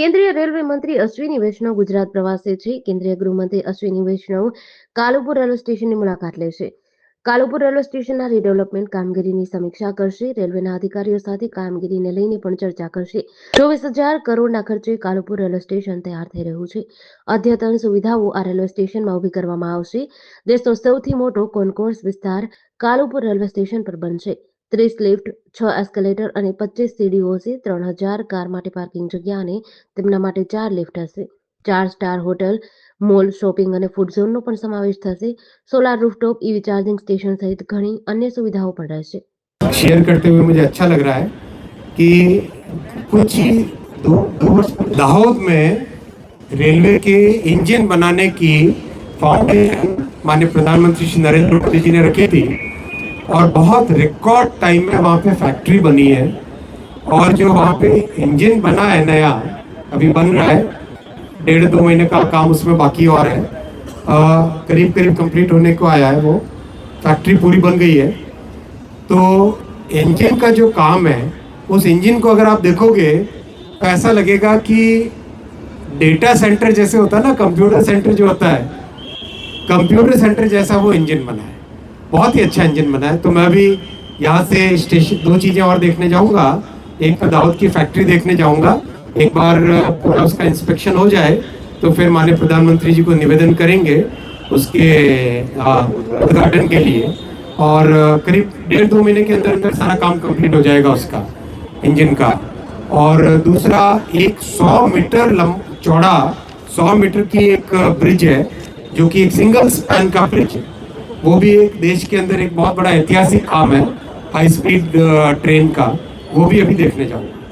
કેન્દ્રીય રેલવે મંત્રી અશ્વિની વૈષ્ણવ ગુજરાત પ્રવાસે છે. કેન્દ્રીય ગૃહમંત્રી અશ્વિની વૈષ્ણવ કાલુપુર રેલવે સ્ટેશનની મુલાકાત લેશે. કાલુપુર રેલવે સ્ટેશનના રીડેવલપમેન્ટ કામગીરીની સમીક્ષા કરશે. રેલવેના અધિકારીઓ સાથે કામગીરીને લઈને પણ ચર્ચા કરશે. ચોવીસ હજાર કરોડના ખર્ચે કાલુપુર રેલવે સ્ટેશન તૈયાર થઈ રહ્યું છે. અદ્યતન સુવિધાઓ આ રેલવે સ્ટેશનમાં ઊભી કરવામાં આવશે. દેશનો સૌથી મોટો કોન્કોર્સ વિસ્તાર કાલુપુર રેલવે સ્ટેશન પર બનશે. ત્રીસ લિફ્ટ છ એસ્કેલેટર અને પચીસ સીડીઓ હશે ત્રણ હજાર કાર માટે પાર્કિંગ જગ્યા અને તેમના માટે ચાર લિફ્ટ હશે ચાર સ્ટાર હોટલ મોલ શોપિંગ અને ફૂડ ઝોનનો પણ સમાવેશ થશે solar rooftop EV charging station સહિત ઘણી અન્ય સુવિધાઓ પણ રહેશે शेयर करते हुए मुझे अच्छा लग रहा है कि कुछ ही दो, दो वर्ष दाहोद में रेलवे के इंजन बनाने की फाउंडेशन माननीय प्रधानमंत्री श्री नरेंद्र मोदी जी ने रखी थी और बहुत रिकॉर्ड टाइम में वहाँ पे फैक्ट्री बनी है। और जो वहाँ पे इंजन बना है नया अभी बन रहा है। डेढ़ दो महीने का काम उसमें बाकी और है। अ, करीब करीब कंप्लीट होने को आया है वो। फैक्ट्री पूरी बन गई है। तो इंजन का जो काम है उस इंजन को अगर आप देखोगे तो ऐसा लगेगा कि डेटा सेंटर जैसे होता है ना कंप्यूटर सेंटर जो होता है कंप्यूटर सेंटर जैसा वो इंजन बना है। बहुत ही अच्छा इंजन बना है। तो मैं अभी यहाँ से स्टेशन दो चीज़ें और देखने जाऊँगा। एक तो दाऊद की फैक्ट्री देखने जाऊँगा। एक बार पूरा उसका इंस्पेक्शन हो जाए तो फिर माननीय प्रधानमंत्री जी को निवेदन करेंगे उसके उद्घाटन के लिए। और करीब डेढ़ दो महीने के अंदर अंदर सारा काम कंप्लीट हो जाएगा उसका इंजन का। और दूसरा, एक सौ मीटर लम चौड़ा सौ मीटर की एक ब्रिज है, जो कि एक सिंगल स्पैन का ब्रिज है। वो भी एक देश के अंदर एक बहुत बड़ा ऐतिहासिक काम है हाई स्पीड ट्रेन का। वो भी अभी देखने जाऊँगा।